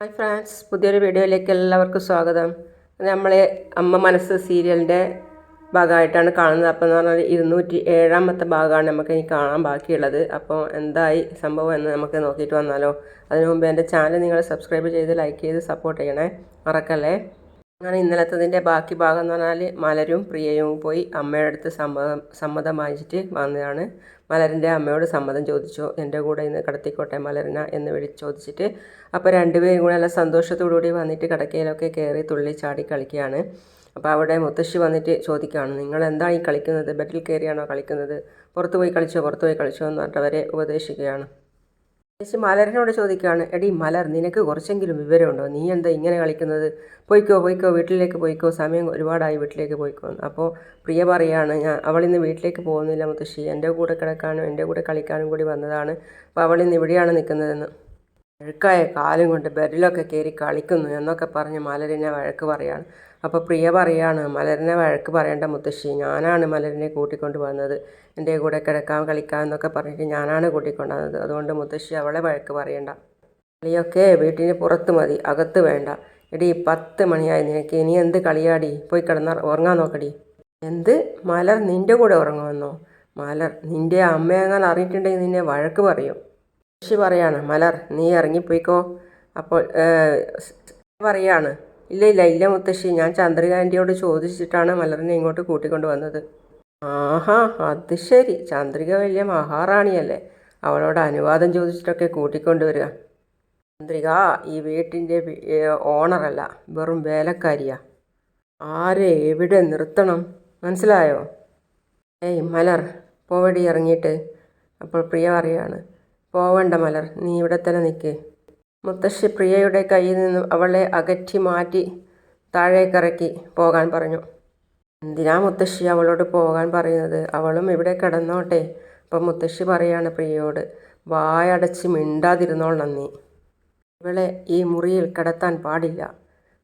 Hi France പുതിയൊരു വീഡിയോയിലേക്ക് എല്ലാവർക്കും സ്വാഗതം. നമ്മൾ അമ്മ മനസ്സ് സീരിയലിന്റെ ഭാഗമായിട്ടാണ് കാണുന്നത്. അപ്പോൾ എന്ന് പറഞ്ഞാൽ ഇരുന്നൂറ്റി ഏഴാമത്തെ ഭാഗമാണ് നമുക്ക് ഇനി കാണാൻ ബാക്കിയുള്ളത്. അപ്പോൾ എന്തായി സംഭവം എന്ന് നമുക്ക് നോക്കിയിട്ട് വന്നാലോ. അതിനു മുമ്പ് എന്റെ ചാനൽ നിങ്ങൾ സബ്സ്ക്രൈബ് ചെയ്ത് ലൈക്ക് ചെയ്ത് സപ്പോർട്ട് ചെയ്യണേ. മറക്കല്ലേ? അങ്ങനെ ഇന്നലത്തതിന്റെ ബാക്കി ഭാഗം എന്ന് പറഞ്ഞാൽ മലരും പ്രിയയും പോയി അമ്മയുടെ അടുത്ത് സമ്മതം സമ്മതം വാങ്ങിച്ചിട്ട് വന്നതാണ്. മലരിന്റെ അമ്മയോട് സമ്മതം ചോദിച്ചു. എന്റെ കൂടെ ഇന്ന് കിടത്തിക്കോട്ടെ മലരിന എന്ന് വിളി ചോദിച്ചിട്ട് അപ്പോൾ രണ്ടുപേരും കൂടെ നല്ല സന്തോഷത്തോടുകൂടി വന്നിട്ട് കിടക്കയിലൊക്കെ കയറി തുള്ളി ചാടി കളിക്കുകയാണ്. അപ്പോൾ അവിടെ മുത്തശ്ശി വന്നിട്ട് ചോദിക്കുകയാണ് നിങ്ങൾ എന്താണ് ഈ കളിക്കുന്നത്? ബെഡിൽ കയറിയാണോ കളിക്കുന്നത്? പുറത്തുപോയി കളിച്ചോ? പുറത്തുപോയി കളിച്ചോ? എന്ന് പറഞ്ഞിട്ട് അവരെ ഉപദേശിക്കുകയാണ്. ചേച്ചി മലറിനോട് ചോദിക്കുകയാണ് എടി മലർ നിനക്ക് കുറച്ചെങ്കിലും വിവരമുണ്ടോ? നീ എന്താ ഇങ്ങനെ കളിക്കുന്നത്? പോയിക്കോ പോയിക്കോ വീട്ടിലേക്ക് പോയിക്കോ സമയം ഒരുപാടായി വീട്ടിലേക്ക് പോയിക്കോ. അപ്പോൾ പ്രിയ പറയാണ് ഞാൻ അവളിന്ന് വീട്ടിലേക്ക് പോകുന്നില്ല മുത്തശ്ശി. എന്റെ കൂടെ കിടക്കാനും എന്റെ കൂടെ കളിക്കാനും കൂടി വന്നതാണ്. അപ്പോൾ അവളിന്ന് ഇവിടെയാണ് നിൽക്കുന്നതെന്ന്. അഴുക്കായ കാലും കൊണ്ട് ബെഡിലൊക്കെ കയറി കളിക്കുന്നു എന്നൊക്കെ പറഞ്ഞ് മലരിനെ വഴക്ക് പറയാണ്. അപ്പോൾ പ്രിയ പറയാണ് മലരിനെ വഴക്ക് പറയേണ്ട മുത്തശ്ശി. ഞാനാണ് മലരിനെ കൂട്ടിക്കൊണ്ട് വന്നത്. എന്റെ കൂടെ കിടക്കാൻ കളിക്കാം എന്നൊക്കെ പറഞ്ഞിട്ട് ഞാനാണ് കൂട്ടിക്കൊണ്ട് വന്നത് അതുകൊണ്ട് മുത്തശ്ശി അവളെ വഴക്ക് പറയണ്ട. കളിയൊക്കെ വീട്ടിന് പുറത്ത് മതി. അകത്ത് വേണ്ട. എടി പത്ത് മണിയായി നിനക്ക്. ഇനി എന്ത് കളിയാടി? പോയി കിടന്ന ഉറങ്ങാൻ നോക്കടി. എന്ത്? മലർ നിന്റെ കൂടെ ഉറങ്ങുമെന്നോ? മലർ നിന്റെ അമ്മയെങ്ങാൻ അറിഞ്ഞിട്ടുണ്ടെങ്കിൽ നിന്നെ വഴക്ക് പറയും. ഋഷി പറയാണ് മലർ നീ ഇറങ്ങിപ്പോയിക്കോ? അപ്പോൾ പറയാണ് ഇല്ല ഇല്ല ഇല്ല മുത്തശ്ശി ഞാൻ ചന്ദ്രിക ആന്റിയോട് ചോദിച്ചിട്ടാണ് മലറിനെ ഇങ്ങോട്ട് കൂട്ടിക്കൊണ്ട് വന്നത്. ആഹാ അത് ശരി ചന്ദ്രിക വലിയ മഹാറാണിയല്ലേ അവളോട് അനുവാദം ചോദിച്ചിട്ടൊക്കെ കൂട്ടിക്കൊണ്ടുവരിക. ചന്ദ്രിക ഈ വീട്ടിന്റെ ഓണറല്ല വെറും വേലക്കാരിയാ. ആരെ എവിടെ നിർത്തണം? മനസ്സിലായോ? ഏയ് മലർ പോവടി ഇറങ്ങിയിട്ട്. അപ്പോൾ പ്രിയ പറയാണ് പോവണ്ട മലർ നീ ഇവിടെ തന്നെ നിൽക്ക് മുത്തശ്ശി പ്രിയയുടെ കയ്യിൽ നിന്നും അവളെ അകറ്റി മാറ്റി താഴേക്കിറക്കി പോകാൻ പറഞ്ഞു. എന്തിനാ മുത്തശ്ശി അവളോട് പോകാൻ പറയുന്നത്? അവളും ഇവിടെ കിടന്നോട്ടെ. അപ്പം മുത്തശ്ശി പറയാണ് പ്രിയയോട് വായടച്ച് മിണ്ടാതിരുന്നോളണം നീ ഇവളെ ഈ മുറിയിൽ കിടത്താൻ പാടില്ല.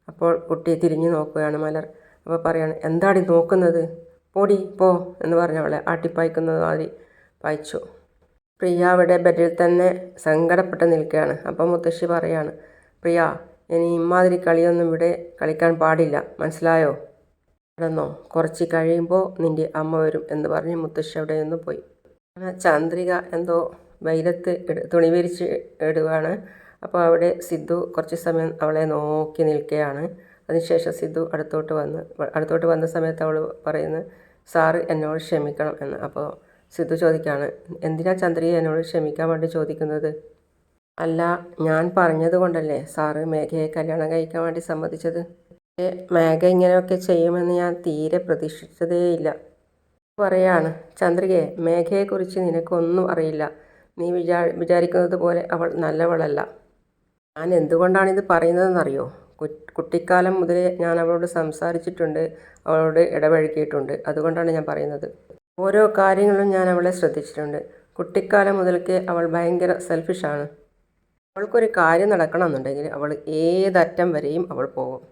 അപ്പോൾ കുട്ടി തിരിഞ്ഞു നോക്കുകയാണ് മലർ. അപ്പോൾ പറയാണ് എന്താടി നോക്കുന്നത്? പോടി പോ എന്ന് പറഞ്ഞവളെ ആട്ടിപ്പായ്ക്കുന്നത് മാതിരി പായിച്ചു. പ്രിയ അവിടെ ബെഡിൽ തന്നെ സങ്കടപ്പെട്ട് നിൽക്കുകയാണ്. അപ്പം മുത്തശ്ശി പറയാണ് പ്രിയ ഇനി ഇമാതിരി കളിയൊന്നും ഇവിടെ കളിക്കാൻ പാടില്ല. മനസ്സിലായോ? കിടന്നോ കുറച്ച് കഴിയുമ്പോൾ നിന്റെ അമ്മ വരും എന്ന് പറഞ്ഞ് മുത്തശ്ശി അവിടെ നിന്ന് പോയി. ചന്ദ്രിക എന്തോ വെയിലത്ത് തുണി വിരിച്ച് ഇടുകയാണ് അപ്പോൾ അവിടെ സിദ്ധു കുറച്ച് സമയം അവളെ നോക്കി നിൽക്കുകയാണ്. അതിനുശേഷം സിദ്ധു അടുത്തോട്ട് വന്ന് അടുത്തോട്ട് വന്ന സമയത്ത് അവൾ പറയുന്നത് സാറ് എന്നോട് ക്ഷമിക്കണം എന്ന്. അപ്പോൾ സിദ്ധു ചോദിക്കുകയാണ് എന്തിനാ ചന്ദ്രിയെ എന്നോട് ക്ഷമിക്കാൻ വേണ്ടി ചോദിക്കുന്നത്? അല്ല ഞാൻ പറഞ്ഞത് കൊണ്ടല്ലേ സാറ് മേഘയെ കല്യാണം കഴിക്കാൻ വേണ്ടി സമ്മതിച്ചത്. മേഘ ഇങ്ങനെയൊക്കെ ചെയ്യുമെന്ന് ഞാൻ തീരെ പ്രതീക്ഷിച്ചതേയില്ല. പറയാണ് ചന്ദ്രികയെ മേഘയെക്കുറിച്ച് നിനക്കൊന്നും അറിയില്ല. നീ വിചാ വിചാരിക്കുന്നത് പോലെ അവൾ നല്ലവളല്ല. ഞാൻ എന്തുകൊണ്ടാണിത് പറയുന്നതെന്നറിയോ? കുട്ടിക്കാലം മുതലേ ഞാൻ അവളോട് സംസാരിച്ചിട്ടുണ്ട് അവളോട് ഇടപഴകിയിട്ടുണ്ട്. അതുകൊണ്ടാണ് ഞാൻ പറയുന്നത്. ഓരോ കാര്യങ്ങളും ഞാൻ അവളെ ശ്രദ്ധിച്ചിട്ടുണ്ട്. കുട്ടിക്കാലം മുതൽക്കേ അവൾ ഭയങ്കര സെൽഫിഷാണ് അവൾക്കൊരു കാര്യം നടക്കണമെന്നുണ്ടെങ്കിൽ അവൾ ഏതറ്റം വരെയും അവൾ പോകും.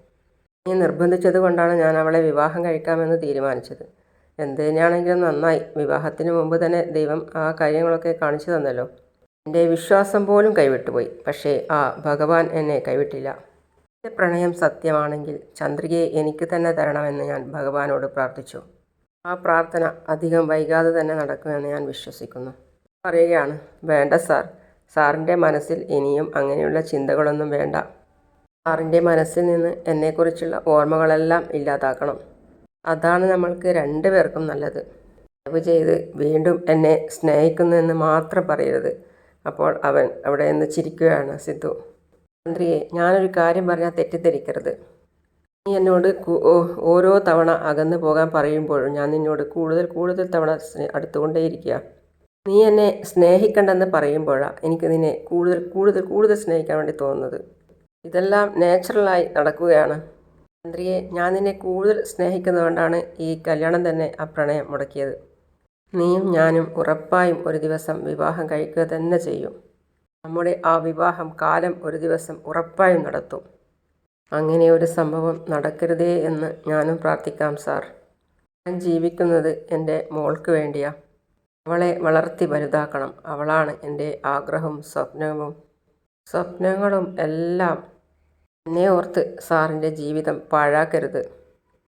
നീ നിർബന്ധിച്ചത് കൊണ്ടാണ് ഞാൻ അവളെ വിവാഹം കഴിക്കാമെന്ന് തീരുമാനിച്ചത്. എന്തിനാണെങ്കിലും നന്നായി. വിവാഹത്തിന് മുമ്പ് തന്നെ ദൈവം ആ കാര്യങ്ങളൊക്കെ കാണിച്ചു തന്നല്ലോ. എന്റെ വിശ്വാസം പോലും കൈവിട്ടുപോയി. പക്ഷേ ആ ഭഗവാൻ എന്നെ കൈവിട്ടില്ല. എന്റെ പ്രണയം സത്യമാണെങ്കിൽ ചന്ദ്രികയെ എനിക്ക് തന്നെ തരണമെന്ന് ഞാൻ ഭഗവാനോട് പ്രാർത്ഥിച്ചു. ആ പ്രാർത്ഥന അധികം വൈകാതെ തന്നെ നടക്കുമെന്ന് ഞാൻ വിശ്വസിക്കുന്നു. പറയുകയാണ് വേണ്ട സാർ. സാറിന്റെ മനസ്സിൽ ഇനിയും അങ്ങനെയുള്ള ചിന്തകളൊന്നും വേണ്ട. സാറിന്റെ മനസ്സിൽ നിന്ന് എന്നെക്കുറിച്ചുള്ള ഓർമ്മകളെല്ലാം ഇല്ലാതാക്കണം. അതാണ് നമ്മൾക്ക് രണ്ടു പേർക്കും നല്ലത്. ദയവ് ചെയ്ത് വീണ്ടും എന്നെ സ്നേഹിക്കുന്നുവെന്ന് മാത്രം പറയരുത്. അപ്പോൾ അവൻ അവിടെ നിന്ന് ചിരിക്കുകയാണ് സിദ്ധു മന്ത്രിയെ ഞാനൊരു കാര്യം പറഞ്ഞാൽ തെറ്റിദ്ധരിക്കരുത്. നീ എന്നോട് ഓരോ തവണ അകന്നു പോകാൻ പറയുമ്പോഴും ഞാൻ നിന്നോട് കൂടുതൽ കൂടുതൽ തവണ അടുത്തുകൊണ്ടേയിരിക്കുക. നീ എന്നെ സ്നേഹിക്കണ്ടെന്ന് പറയുമ്പോഴാണ് എനിക്ക് നിന്നെ കൂടുതൽ കൂടുതൽ കൂടുതൽ സ്നേഹിക്കാൻ വേണ്ടി തോന്നുന്നത്. ഇതെല്ലാം നാച്ചുറലായി നടക്കുകയാണ്. ചന്ദ്രിയെ ഞാൻ നിന്നെ കൂടുതൽ സ്നേഹിക്കുന്നതുകൊണ്ടാണ് ഈ കല്യാണം തന്നെ ആ പ്രണയം മുടക്കിയത്. നീയും ഞാനും ഉറപ്പായും ഒരു ദിവസം വിവാഹം കഴിക്കുക തന്നെ ചെയ്യും. നമ്മുടെ ആ വിവാഹം കാലം ഒരു ദിവസം ഉറപ്പായും നടത്തും. അങ്ങനെ ഒരു സംഭവം നടക്കരുതേ എന്ന് ഞാനും പ്രാർത്ഥിക്കാം സാർ. ഞാൻ ജീവിക്കുന്നത് എന്റെ മോൾക്ക് വേണ്ടിയാ. അവളെ വളർത്തി വലുതാക്കണം. അവളാണ് എന്റെ ആഗ്രഹവും സ്വപ്നവും. സ്വപ്നങ്ങളും എല്ലാം എന്നെ ഓർത്ത് സാറിന്റെ ജീവിതം പാഴാക്കരുത്.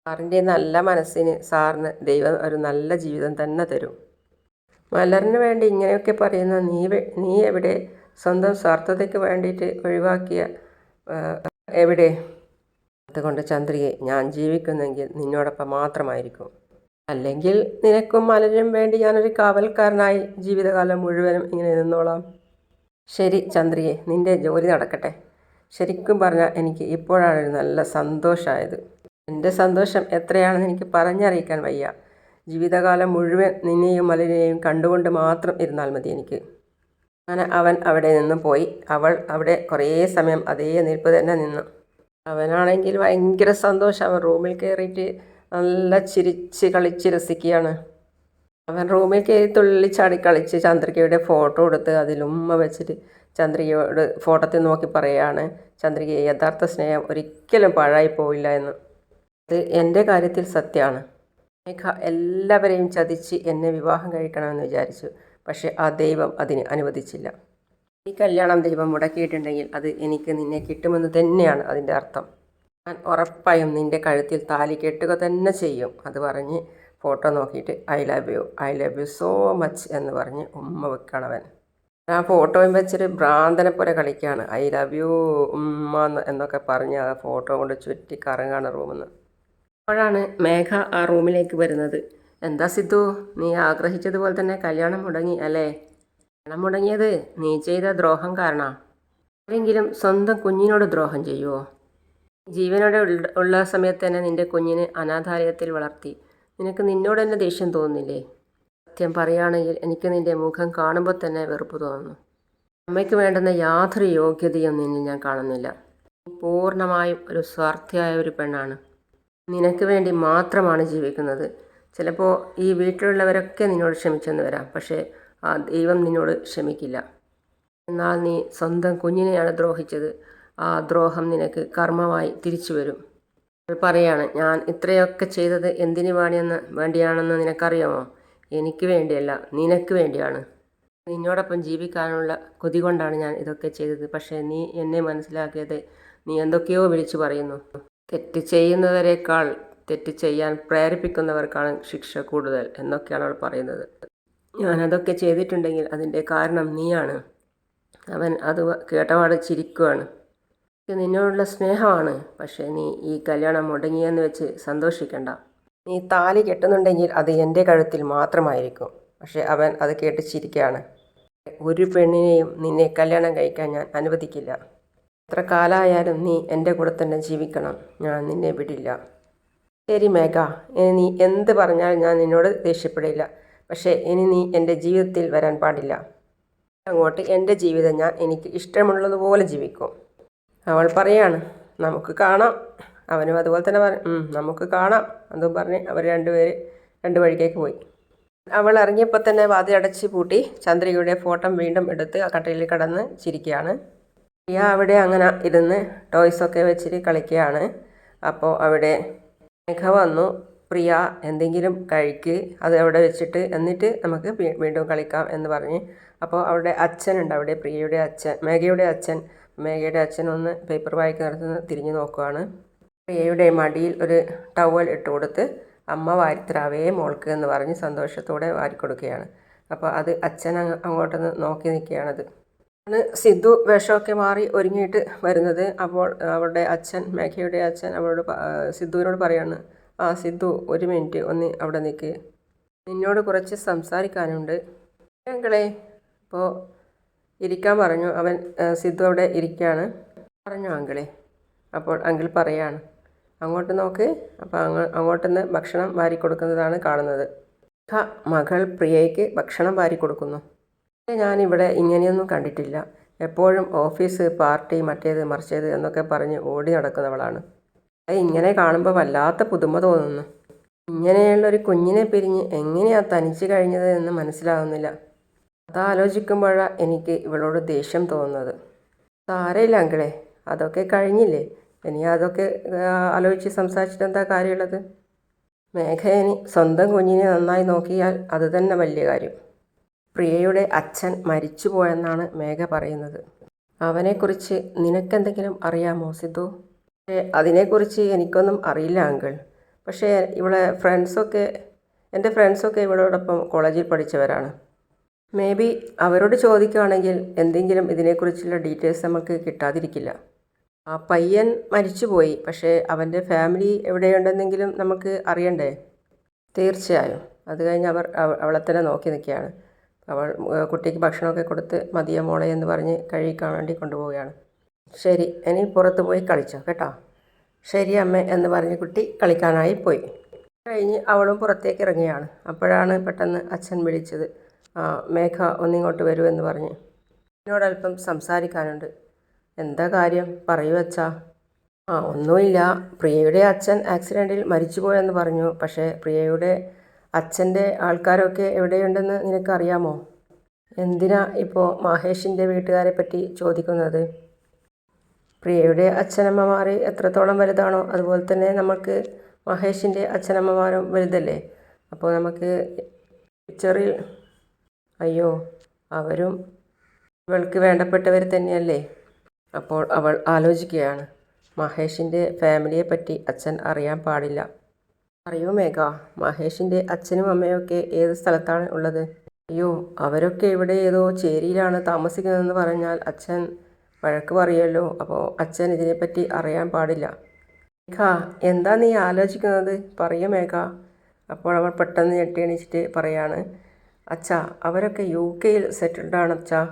സാറിന്റെ നല്ല മനസ്സിന് സാറിന് ദൈവം ഒരു നല്ല ജീവിതം തന്നെ തരും. മലറിന് വേണ്ടി ഇങ്ങനെയൊക്കെ പറയുന്ന നീ നീ എവിടെ സ്വന്തം സ്വാർത്ഥതയ്ക്ക് വേണ്ടിയിട്ട് ഒഴിവാക്കിയ എവിടെ? അതുകൊണ്ട് ചന്ദ്രിയെ ഞാൻ ജീവിക്കുന്നെങ്കിൽ നിന്നോടൊപ്പം മാത്രമായിരിക്കും. അല്ലെങ്കിൽ നിനക്കും മലരും വേണ്ടി ഞാനൊരു കാവൽക്കാരനായി ജീവിതകാലം മുഴുവനും ഇങ്ങനെ നിന്നോളാം. ശരി ചന്ദ്രിയെ നിന്റെ ജോലി നടക്കട്ടെ. ശരിക്കും പറഞ്ഞാൽ എനിക്ക് ഇപ്പോഴാണ് ഒരു നല്ല സന്തോഷമായത്. എന്റെ സന്തോഷം എത്രയാണെന്ന് എനിക്ക് പറഞ്ഞറിയിക്കാൻ വയ്യ. ജീവിതകാലം മുഴുവൻ നിന്നെയും മലരെയും കണ്ടുകൊണ്ട് മാത്രം ഇരുന്നാൽ മതി എനിക്ക്. അങ്ങനെ അവൻ അവിടെ നിന്നും പോയി. അവൾ അവിടെ കുറേ സമയം അതേ നിൽപ്പ് തന്നെ നിന്നു. അവനാണെങ്കിൽ ഭയങ്കര സന്തോഷം. അവൻ റൂമിൽ കയറിയിട്ട് നല്ല ചിരിച്ച് കളിച്ച് രസിക്കുകയാണ്. അവൻ റൂമിൽ കയറി തുള്ളിച്ചാടി കളിച്ച് ചന്ദ്രികയുടെ ഫോട്ടോ എടുത്ത് അതിലുമ്മ വെച്ചിട്ട് ചന്ദ്രികയോട് ഫോട്ടോത്തിൽ നോക്കി പറയുകയാണ് ചന്ദ്രികയെ യഥാർത്ഥ സ്നേഹം ഒരിക്കലും പാഴായി പോയില്ല എന്ന്. അത് എന്റെ കാര്യത്തിൽ സത്യമാണ്. എല്ലാവരെയും ചതിച്ച് എന്നെ വിവാഹം കഴിക്കണമെന്ന് വിചാരിച്ചു. പക്ഷേ ആ ദൈവം അതിന് അനുവദിച്ചില്ല. ഈ കല്യാണം ദൈവം മുടക്കിയിട്ടുണ്ടെങ്കിൽ അത് എനിക്ക് നിന്നെ കിട്ടുമെന്ന് തന്നെയാണ് അതിന്റെ അർത്ഥം. ഞാൻ ഉറപ്പായും നിന്റെ കഴുത്തിൽ താലി കെട്ടുക തന്നെ ചെയ്യും അത് പറഞ്ഞ് ഫോട്ടോ നോക്കിയിട്ട് I love you I love you so much എന്ന് പറഞ്ഞ് ഉമ്മ വെക്കണവൻ. ആ ഫോട്ടോയും വെച്ചൊരു ഭ്രാന്തനെ പോലെ കളിക്കുകയാണ് ഐ ലവ് യു ഉമ്മ എന്നൊക്കെ പറഞ്ഞ് ആ ഫോട്ടോ കൊണ്ട് ചുറ്റി കറങ്ങാണ് റൂമിൽ അപ്പോഴാണ് മേഘ ആ റൂമിലേക്ക് വരുന്നത്. എന്താ സിദ്ധു? നീ ആഗ്രഹിച്ചതുപോലെ തന്നെ കല്യാണം മുടങ്ങി അല്ലേ? കല്യാണം മുടങ്ങിയത് നീ ചെയ്ത ദ്രോഹം കാരണം. ആരെങ്കിലും സ്വന്തം കുഞ്ഞിനോട് ദ്രോഹം ചെയ്യുമോ ജീവനോടെ ഉള്ള- സമയത്ത് തന്നെ നിന്റെ കുഞ്ഞിനെ അനാഥാലയത്തിൽ വളർത്തി. നിനക്ക് നിന്നോട് തന്നെ ദേഷ്യം തോന്നുന്നില്ലേ? സത്യം പറയുകയാണെങ്കിൽ എനിക്ക് നിന്റെ മുഖം കാണുമ്പോൾ തന്നെ വെറുപ്പ് തോന്നുന്നു. അമ്മയ്ക്ക് വേണ്ടുന്ന യാതൊരു യോഗ്യതയും നിന്നിൽ ഞാൻ കാണുന്നില്ല. പൂർണമായും ഒരു സ്വാർത്ഥിയായ ഒരു പെണ്ണാണ്. നിനക്ക് വേണ്ടി മാത്രമാണ് ജീവിക്കുന്നത്. ചിലപ്പോൾ ഈ വീട്ടിലുള്ളവരൊക്കെ നിന്നോട് ക്ഷമിച്ചെന്ന് വരാം. പക്ഷേ ആ ദൈവം നിന്നോട് ക്ഷമിക്കില്ല. എന്നാൽ നീ സ്വന്തം കുഞ്ഞിനെയാണ് ദ്രോഹിച്ചത്. ആ ദ്രോഹം നിനക്ക് കർമ്മമായി തിരിച്ചു വരും. അവൾ പറയാണ് ഞാൻ ഇത്രയൊക്കെ ചെയ്തത് എന്തിനു വേണിയെന്ന് വേണ്ടിയാണെന്ന് നിനക്കറിയാമോ? എനിക്ക് വേണ്ടിയല്ല നിനക്ക് വേണ്ടിയാണ്. നിന്നോടൊപ്പം ജീവിക്കാനുള്ള കൊതി കൊണ്ടാണ് ഞാൻ ഇതൊക്കെ ചെയ്തത്. പക്ഷേ നീ എന്നെ മനസ്സിലാക്കിയത് നീ എന്തൊക്കെയോ വിളിച്ചു പറയുന്നു. തെറ്റ് ചെയ്യുന്നവരെക്കാൾ തെറ്റ് ചെയ്യാൻ പ്രേരിപ്പിക്കുന്നവർക്കാണ് ശിക്ഷ കൂടുതൽ എന്നൊക്കെയാണ് അവൾ പറയുന്നത്. ഞാനതൊക്കെ ചെയ്തിട്ടുണ്ടെങ്കിൽ അതിന്റെ കാരണം നീയാണ്. അവൻ അത് കേട്ടപാട് ചിരിക്കുകയാണ് ഇത് നിന്നോടുള്ള സ്നേഹമാണ്. പക്ഷേ നീ ഈ കല്യാണം മുടങ്ങിയെന്ന് വെച്ച് സന്തോഷിക്കണ്ട. നീ താലി കെട്ടുന്നുണ്ടെങ്കിൽ അത് എന്റെ കഴുത്തിൽ മാത്രമായിരിക്കും. പക്ഷേ അവൻ അത് കേട്ട് ചിരിക്കുകയാണ്. ഒരു പെണ്ണിനെയും നിന്നെ കല്യാണം കഴിക്കാൻ ഞാൻ അനുവദിക്കില്ല. എത്ര കാലമായാലും നീ എന്റെ കൂടെ തന്നെ ജീവിക്കണം. ഞാൻ നിന്നെ വിടില്ല. ശരി മേഘ ഇനി നീ എന്ത് പറഞ്ഞാലും ഞാൻ നിന്നോട് ദേഷ്യപ്പെടില്ല. പക്ഷേ ഇനി നീ എന്റെ ജീവിതത്തിൽ വരാൻ പാടില്ല. അങ്ങോട്ട് എന്റെ ജീവിതം ഞാൻ എനിക്ക് ഇഷ്ടമുള്ളതുപോലെ ജീവിക്കും. അവൾ പറയാണ് നമുക്ക് കാണാം. അവനും അതുപോലെ തന്നെ പറഞ്ഞു നമുക്ക് കാണാം. അതും പറഞ്ഞ് അവർ രണ്ടുപേര് രണ്ട് വഴിക്കേക്ക് പോയി. അവൾ ഇറങ്ങിയപ്പോൾ തന്നെ വാതിലടച്ച് പൂട്ടി ചന്ദ്രികയുടെ ഫോട്ടോ വീണ്ടും എടുത്ത് കട്ടയിൽ കടന്ന് ചിരിക്കുകയാണ്. പ്രിയ അവിടെ അങ്ങനെ ഇരുന്ന് ടോയ്സൊക്കെ വെച്ചിട്ട് കളിക്കുകയാണ്. അപ്പോൾ അവിടെ മേഘ വന്നു. പ്രിയ എന്തെങ്കിലും കഴിക്ക്. അത് അവിടെ വെച്ചിട്ട് എന്നിട്ട് നമുക്ക് വീണ്ടും കളിക്കാം എന്ന് പറഞ്ഞ്. അപ്പോൾ അവിടെ അച്ഛനുണ്ട് അവിടെ പ്രിയയുടെ അച്ഛൻ മേഘയുടെ അച്ഛൻ. മേഘയുടെ അച്ഛൻ ഒന്ന് പേപ്പർ വായിക്കുന്നിടത്ത് തിരിഞ്ഞു നോക്കുവാണ്. പ്രിയയുടെ മടിയിൽ ഒരു ടവൽ ഇട്ട് കൊടുത്ത് അമ്മ വാരിത്തരാവേ മോൾക്ക് എന്ന് പറഞ്ഞ് സന്തോഷത്തോടെ വാരിക്കൊടുക്കുകയാണ്. അപ്പോൾ അത് അച്ഛൻ അങ്ങ് അങ്ങോട്ടൊന്ന് നോക്കി നിൽക്കുകയാണത്. ആണ് സിദ്ധു വേഷമൊക്കെ മാറി ഒരുങ്ങിയിട്ട് വരുന്നത്. അപ്പോൾ അവരുടെ അച്ഛൻ മേഘയുടെ അച്ഛൻ അവരോട് സിദ്ധുവിനോട് പറയാണ് ആ സിദ്ധു ഒരു മിനിറ്റ് ഒന്ന് അവിടെ നിൽക്ക് നിന്നോട് കുറച്ച് സംസാരിക്കാനുണ്ട്. ഞങ്ങളെ അപ്പോൾ ഇരിക്കാൻ പറഞ്ഞു. അവൻ സിദ്ധു അവിടെ ഇരിക്കുകയാണ് പറഞ്ഞു അങ്കിളെ. അപ്പോൾ അങ്കിൾ പറയാണ് അങ്ങോട്ട് നോക്ക്. അപ്പോൾ അങ്ങ് അങ്ങോട്ടുനിന്ന് ഭക്ഷണം വാരി കൊടുക്കുന്നതാണ് കാണുന്നത്. മകൾ പ്രിയയ്ക്ക് ഭക്ഷണം വാരി കൊടുക്കുന്നു. ഞാനിവിടെ ഇങ്ങനെയൊന്നും കണ്ടിട്ടില്ല. എപ്പോഴും ഓഫീസ് പാർട്ടി മറ്റേത് മറിച്ചേത് എന്നൊക്കെ പറഞ്ഞ് ഓടി നടക്കുന്നവളാണ്. അത് ഇങ്ങനെ കാണുമ്പോൾ വല്ലാത്ത പുതുമ തോന്നുന്നു. ഇങ്ങനെയുള്ള ഒരു കുഞ്ഞിനെ പിരിഞ്ഞ് എങ്ങനെയാണ് തനിച്ച് കഴിഞ്ഞത് എന്ന് മനസ്സിലാവുന്നില്ല. അതാലോചിക്കുമ്പോഴാണ് എനിക്ക് ഇവളോട് ദേഷ്യം തോന്നുന്നത്. സാരയില്ല അങ്കിളെ അതൊക്കെ കഴിഞ്ഞില്ലേ? ഇനി അതൊക്കെ ആലോചിച്ച് സംസാരിച്ചിട്ട് എന്താ കാര്യമുള്ളത്? മേഘ ഇനി സ്വന്തം കുഞ്ഞിനെ നന്നായി നോക്കിയാൽ അത് തന്നെ വലിയ കാര്യം. പ്രിയയുടെ അച്ഛൻ മരിച്ചുപോയെന്നാണ് മേഘ പറയുന്നത്. അവനെക്കുറിച്ച് നിനക്കെന്തെങ്കിലും അറിയാമോ സിദ്ധു? അതിനെക്കുറിച്ച് എനിക്കൊന്നും അറിയില്ല അങ്കിൾ. പക്ഷേ ഇവിടെ ഫ്രണ്ട്സൊക്കെ എന്റെ ഫ്രണ്ട്സൊക്കെ ഇവളോടൊപ്പം കോളേജിൽ പഠിച്ചവരാണ്. മേ ബി അവരോട് ചോദിക്കുകയാണെങ്കിൽ എന്തെങ്കിലും ഇതിനെക്കുറിച്ചുള്ള ഡീറ്റെയിൽസ് നമുക്ക് കിട്ടാതിരിക്കില്ല. ആ പയ്യൻ മരിച്ചുപോയി പക്ഷേ അവന്റെ ഫാമിലി എവിടെയുണ്ടെന്നെങ്കിലും നമുക്ക് അറിയണ്ടേ? തീർച്ചയായും. അത് കഴിഞ്ഞ് അവർ അവളെ തന്നെ നോക്കി നിൽക്കുകയാണ്. അവൾ കുട്ടിക്ക് ഭക്ഷണമൊക്കെ കൊടുത്ത് മതിയ മോളെ എന്ന് പറഞ്ഞ് കഴിക്കാൻ വേണ്ടി കൊണ്ടുപോവുകയാണ്. ശരി ഇനി പുറത്ത് പോയി കളിച്ചോ കേട്ടോ? ശരി അമ്മ എന്ന് പറഞ്ഞ് കുട്ടി കളിക്കാനായി പോയി. കഴിഞ്ഞ് അവളും പുറത്തേക്ക് ഇറങ്ങിയാണ് അപ്പോഴാണ് പെട്ടെന്ന് അച്ഛൻ വിളിച്ചത്. മേഘ ഒന്നിങ്ങോട്ട് വരൂ എന്ന് പറഞ്ഞ്. എന്നോടല്പം സംസാരിക്കാനുണ്ട്. എന്താ കാര്യം? പറയൂ അച്ഛാ. ആ ഒന്നുമില്ല. പ്രിയയുടെ അച്ഛൻ ആക്സിഡന്റിൽ മരിച്ചുപോയെന്ന് പറഞ്ഞു. പക്ഷേ പ്രിയയുടെ അച്ഛന്റെ ആൾക്കാരൊക്കെ എവിടെയുണ്ടെന്ന് നിനക്കറിയാമോ? എന്തിനാ ഇപ്പോൾ മഹേഷിന്റെ വീട്ടുകാരെ പറ്റി ചോദിക്കുന്നത്? പ്രിയയുടെ അച്ഛനമ്മമാർ എത്രത്തോളം വലുതാണോ അതുപോലെ തന്നെ നമുക്ക് മഹേഷിന്റെ അച്ഛനമ്മമാരും വലുതല്ലേ? അപ്പോൾ നമുക്ക് പിക്ചറിൽ അയ്യോ അവരും ഇവൾക്ക് വേണ്ടപ്പെട്ടവർ തന്നെയല്ലേ? അപ്പോൾ അവൾ ആലോചിക്കുകയാണ്. മഹേഷിന്റെ ഫാമിലിയെ പറ്റി അച്ഛൻ അറിയാൻ പാടില്ല. അറിയോ മേഘ? മഹേഷിന്റെ അച്ഛനും അമ്മയൊക്കെ ഏത് സ്ഥലത്താണ് ഉള്ളത്? അയ്യോ അവരൊക്കെ ഇവിടെ ഏതോ ചേരിയിലാണ് താമസിക്കുന്നതെന്ന് പറഞ്ഞാൽ അച്ഛൻ വഴക്ക് പറയുമല്ലോ അപ്പോൾ അച്ഛൻ ഇതിനെപ്പറ്റി അറിയാൻ പാടില്ല. മേഘ എന്താ നീ ആലോചിക്കുന്നത്? പറയൂ മേഘ. അപ്പോൾ അവൾ പെട്ടെന്ന് ഞെട്ടി എണീച്ചിട്ട് പറയാണ് അച്ഛാ അവരൊക്കെ യു കെയിൽ സെറ്റിൽഡ് ആണ് അച്ഛാ.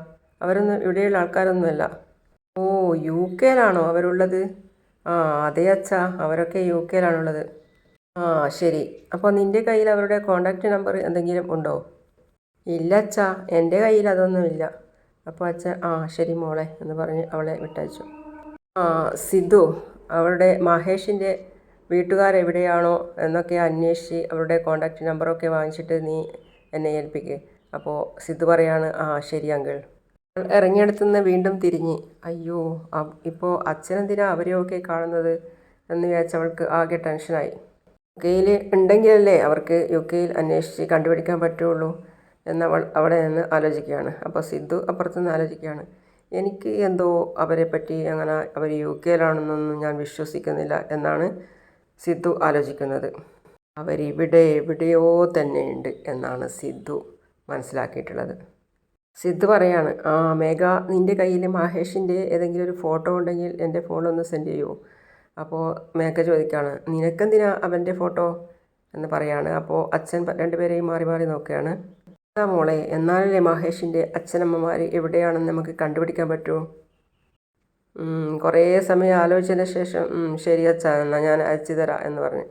അവരൊന്നും ഇവിടെയുള്ള ആൾക്കാരൊന്നുമല്ല. ഓ യു കെയിലാണോ അവരുള്ളത്? ആ അതെ അച്ഛാ അവരൊക്കെ യു കെയിലാണുള്ളത്. ആ ശരി. അപ്പോൾ നിന്റെ കയ്യിൽ അവരുടെ കോണ്ടാക്റ്റ് നമ്പർ എന്തെങ്കിലും ഉണ്ടോ? ഇല്ല അച്ഛാ. എന്റെ കയ്യിൽ അതൊന്നുമില്ല അപ്പോൾ അച്ഛൻ ആ ശരി മോളെ എന്ന് പറഞ്ഞ് അവളെ വിട്ടയച്ചു. ആ സിദ്ധു അവരുടെ മഹേഷിന്റെ വീട്ടുകാരെവിടെയാണോ എന്നൊക്കെ അന്വേഷിച്ച് അവരുടെ കോണ്ടാക്റ്റ് നമ്പറൊക്കെ വാങ്ങിച്ചിട്ട് നീ എന്നെ ഏൽപ്പിക്കുക അപ്പോൾ സിദ്ധു പറയാണ് ആ ശരി അങ്കിൾ ഇറങ്ങിയെടുത്തു ഇറങ്ങിയെടുത്തുനിന്ന് വീണ്ടും തിരിഞ്ഞ്. അയ്യോ ഇപ്പോൾ അച്ഛനെന്തിനാ അവരെയൊക്കെ കാണുന്നത്? എന്ന് വിചാരിച്ച് അവൾക്ക് ആകെ ടെൻഷനായി കെയിൽ ഉണ്ടെങ്കിലല്ലേ അവർക്ക് യു കെയിൽ അന്വേഷിച്ച് കണ്ടുപിടിക്കാൻ പറ്റുള്ളൂ എന്നവൾ അവിടെ നിന്ന് ആലോചിക്കുകയാണ്. അപ്പോൾ സിദ്ധു അപ്പുറത്തുനിന്ന് ആലോചിക്കുകയാണ്. എനിക്ക് എന്തോ അവരെ പറ്റി അങ്ങനെ അവർ യു കെയിലാണെന്നൊന്നും ഞാൻ വിശ്വസിക്കുന്നില്ല എന്നാണ് സിദ്ധു ആലോചിക്കുന്നത്. അവരിവിടെ എവിടെയോ തന്നെയുണ്ട് എന്നാണ് സിദ്ധു മനസ്സിലാക്കിയിട്ടുള്ളത്. സിദ്ധു പറയാണ് ആ മേഘ നിന്റെ കയ്യിൽ മഹേഷിന്റെ ഏതെങ്കിലും ഒരു ഫോട്ടോ ഉണ്ടെങ്കിൽ എന്റെ ഫോണിലൊന്ന് സെൻഡ് ചെയ്യുമോ? അപ്പോൾ മേക്ക ചോദിക്കുകയാണ് നിനക്കെന്തിനാ അവന്റെ ഫോട്ടോ? എന്ന് പറയാണ്. അപ്പോൾ അച്ഛൻ രണ്ടുപേരെയും മാറി മാറി നോക്കുകയാണ്. എന്താ മോളെ എന്നാലല്ലേ മഹേഷിന്റെ അച്ഛനമ്മമാർ എവിടെയാണെന്ന് നമുക്ക് കണ്ടുപിടിക്കാൻ പറ്റുമോ കുറേ സമയം ആലോചിച്ചതിന് ശേഷം ശരി അച്ഛാ എന്നാൽ ഞാൻ അയച്ചു തരാം എന്ന് പറഞ്ഞു.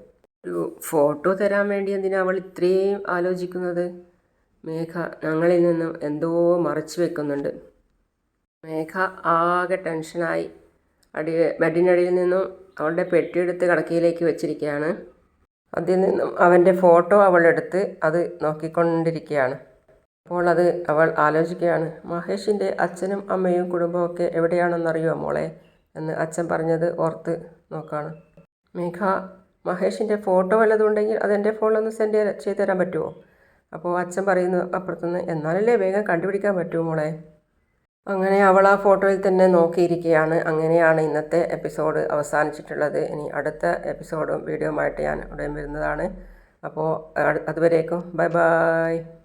ഒരു ഫോട്ടോ തരാൻ വേണ്ടി എന്തിനാ അവൾ ഇത്രയും ആലോചിക്കുന്നത്? മേഘ ഞങ്ങളിൽ നിന്നും എന്തോ മറച്ചു വെക്കുന്നുണ്ട്. മേഘ ആകെ ടെൻഷനായി. അടി ബെഡിനടിയിൽ നിന്നും അവളുടെ പെട്ടിയെടുത്ത് കടക്കയിലേക്ക് വെച്ചിരിക്കുകയാണ്. അതിൽ നിന്നും അവന്റെ ഫോട്ടോ അവളെടുത്ത് അത് നോക്കിക്കൊണ്ടിരിക്കുകയാണ്. അപ്പോൾ അത് അവൾ ആലോചിക്കുകയാണ് മഹേഷിന്റെ അച്ഛനും അമ്മയും കുടുംബമൊക്കെ എവിടെയാണെന്നറിയുമോ മോളെ? എന്ന് അച്ഛൻ പറഞ്ഞത് ഓർത്ത് നോക്കാണ്. മേഘ മഹേഷിന്റെ ഫോട്ടോ വല്ലതും ഉണ്ടെങ്കിൽ അതെന്റെ ഫോണിലൊന്ന് സെൻഡ് ചെയ്ത് തരാൻ പറ്റുമോ? അപ്പോൾ അച്ഛൻ പറയുന്നു അപ്പുറത്തുനിന്ന് എന്നാലല്ലേ വേഗം കണ്ടുപിടിക്കാൻ പറ്റുമോ മോളെ? അങ്ങനെ അവൾ ആ ഫോട്ടോയിൽ തന്നെ നോക്കിയിരിക്കുകയാണ്. അങ്ങനെയാണ് ഇന്നത്തെ എപ്പിസോഡ് അവസാനിച്ചിട്ടുള്ളത്. ഇനി അടുത്ത എപ്പിസോഡും വീഡിയോ ആയിട്ട് ഞാൻ ഉടൻ വരുന്നതാണ്. അപ്പോൾ അതുവരേക്കും. Bye bye.